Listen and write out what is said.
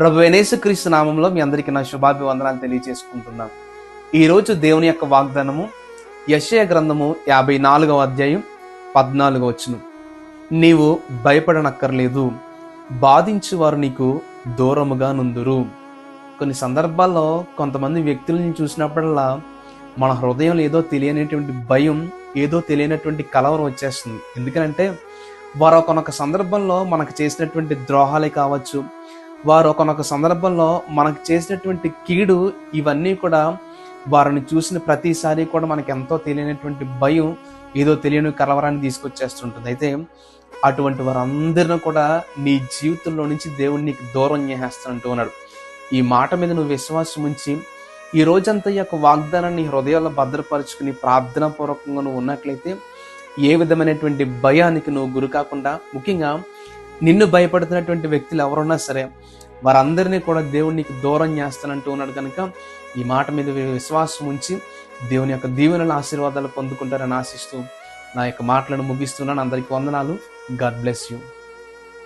ప్రభు క్రీస్తు నామంలో మీ అందరికీ నా శుభాభివందనాలు తెలియజేసుకుంటున్నాను ఈరోజు దేవుని యొక్క వాగ్దానము యశయ గ్రంథము యాభై నాలుగవ అధ్యాయం పద్నాలుగవ వచ్చును నీవు భయపడనక్కర్లేదు బాధించువారు నీకు దూరముగా నుందురు. కొన్ని సందర్భాల్లో కొంతమంది వ్యక్తులను చూసినప్పుడల్లా మన హృదయంలో ఏదో తెలియనటువంటి భయం ఏదో తెలియనటువంటి కలవరం వచ్చేస్తుంది. ఎందుకంటే వారు ఒకనొక సందర్భంలో మనకు చేసినటువంటి ద్రోహాలే కావచ్చు వారు ఒకనొక సందర్భంలో మనకు చేసినటువంటి కీడు ఇవన్నీ కూడా వారిని చూసిన ప్రతిసారి కూడా మనకు ఎంతో తెలియనటువంటి భయం ఏదో తెలియని కలవరాన్ని తీసుకొచ్చేస్తుంటుంది. అయితే అటువంటి వారందరిని కూడా నీ జీవితంలో నుంచి దేవుడు నీకు దూరం చేసేస్తానంటూ ఉన్నాడు ఈ మాట మీద నువ్వు విశ్వాసం ఉంచి ఈ రోజంతా ఈ యొక్క వాగ్దానాన్ని నీ హృదయాల్లో భద్రపరుచుకుని ప్రార్థనా పూర్వకంగా నువ్వు ఉన్నట్లయితే ఏ విధమైనటువంటి భయానికి నువ్వు గురి కాకుండా ముఖ్యంగా నిన్ను భయపడుతున్నటువంటి వ్యక్తులు ఎవరున్నా సరే వారందరినీ కూడా దేవుడు నీకు దూరం చేస్తానంటూ ఉన్నాడు కనుక ఈ మాట మీద విశ్వాసం ఉంచి దేవుని యొక్క దీవెనల ఆశీర్వాదాలు పొందుకుంటారని ఆశిస్తూ నా యొక్క మాటలను ముగిస్తున్నాను. అందరికీ వందనాలు. God bless you.